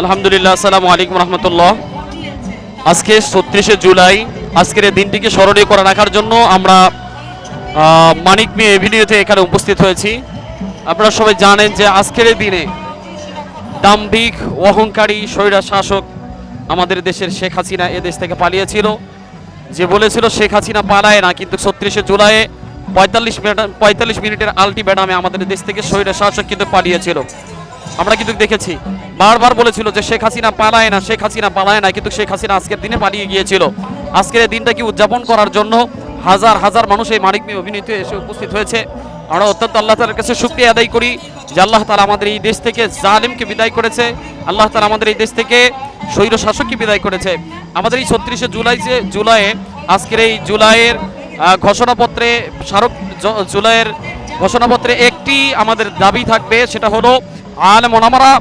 আলহামদুলিল্লাহ, আসসালামু আলাইকুম রহমতুল্লাহ। আজকে ছত্রিশে জুলাই, আজকের এই দিনটিকে স্মরণীয় করে রাখার জন্য আমরা মানিক মিয়া এভিনিউতে এখানে উপস্থিত হয়েছি। আপনারা সবাই জানেন যে আজকের এই দিনে দাম্ভিক, অহংকারী, স্বৈরা শাসক আমাদের দেশের শেখ হাসিনা এদেশ থেকে পালিয়েছিল। যে বলেছিল, শেখ হাসিনা পালায় না, কিন্তু ছত্রিশে জুলাই পঁয়তাল্লিশ মিনিট, পঁয়তাল্লিশ মিনিটের আলটিমেটামে আমাদের দেশ থেকে স্বৈরা শাসক কিন্তু পালিয়েছিল। আমরা কিন্তু দেখেছি, বারবার বলেছিল যে শেখ হাসিনা পালায় না, শেখ হাসিনা পালায় না, কিন্তু শেখ হাসিনা আজকের দিনে পালিয়ে গিয়েছিল। আজকের এই দিনটাকে উদযাপন করার জন্য হাজার হাজার মানুষ এই মানিক মিয়া অভিনীত এসে উপস্থিত হয়েছে। আমরা অত্যন্ত আল্লাহ তালার কাছে শুক্রিয়া আদায় করি যে আল্লাহ তালা আমাদের এই দেশ থেকে জালিমকে বিদায় করেছে। আল্লাহ তালা আমাদের এই দেশ থেকে স্বৈর শাসককে বিদায় করেছে। আমাদের এই ছত্রিশে জুলাই যে, জুলাইয়ে, আজকের এই জুলাইয়ের ঘোষণাপত্রে স্মারক জুলাইয়ের ঘোষণাপত্রে একটি আমাদের দাবি থাকবে, সেটা হলো আলেম ওলামারা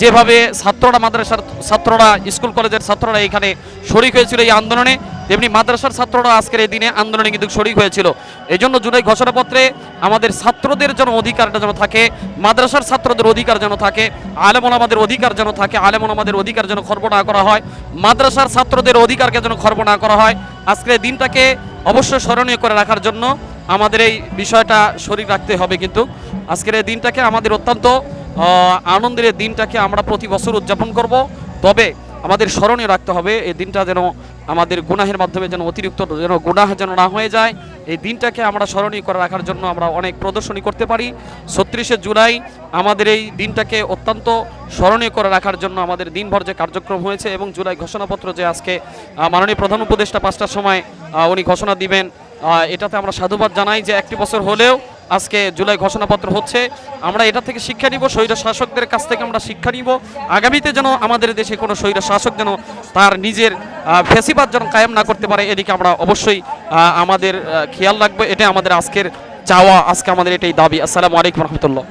যেভাবে ছাত্ররা মাদ্রাসার ছাত্ররা, স্কুল কলেজের ছাত্ররা এখানে শরিক হয়েছিল এই আন্দোলনে, তেমনি মাদ্রাসার ছাত্ররা আজকের এই দিনে আন্দোলনে কিন্তু শরিক হয়েছিল। এই জন্য জুলাই ঘোষণাপত্রে আমাদের ছাত্রদের যেন অধিকারটা যেন থাকে, মাদ্রাসার ছাত্রদের অধিকার যেন থাকে আলেমন আমাদের অধিকার যেন থাকে আলেমন আমাদের অধিকার যেন খর্ব না করা হয়, মাদ্রাসার ছাত্রদের অধিকারকে যেন খর্ব না করা হয়। আজকের দিনটাকে অবশ্যই স্মরণীয় করে রাখার জন্য আমাদের এই বিষয়টা শরীর রাখতে হবে কিন্তু। আজকের এই দিনটাকে আমাদের অত্যন্ত আনন্দের এই দিনটাকে আমরা প্রতি বছর উদযাপন করব। তবে আমাদের স্মরণীয় রাখতে হবে, এই দিনটা যেন আমাদের গুনাহের মাধ্যমে যেন অতিরিক্ত যেন গুনাহ যেন না হয়ে যায়। এই দিনটাকে আমরা স্মরণীয় করে রাখার জন্য আমরা অনেক প্রদর্শনী করতে পারি। ছত্রিশে জুলাই আমাদের এই দিনটাকে অত্যন্ত স্মরণীয় করে রাখার জন্য আমাদের দিনভর যে কার্যক্রম হয়েছে এবং জুলাই ঘোষণাপত্র যে আজকে মাননীয় প্রধান উপদেষ্টা পাঁচটার সময় উনি ঘোষণা দিবেন এটাতে আমরা সাধুবাদ জানাই যে একটি বছর হলেও আজকে জুলাই ঘোষণাপত্র হচ্ছে। আমরা এটা থেকে শিক্ষা নিব স্বৈর শাসকদের কাছ থেকে আমরা শিক্ষা নিব। আগামীতে যেন আমাদের দেশে কোনো স্বৈর শাসক যেন তার নিজের ফেসিবাদ যেন কায়েম না করতে পারে, এদিকে আমরা অবশ্যই আমাদের খেয়াল রাখব। এটা আমাদের আজকের চাওয়া, আজকে আমাদের এটাই দাবি। আসসালামু আলাইকুম রহমতুল্লাহ।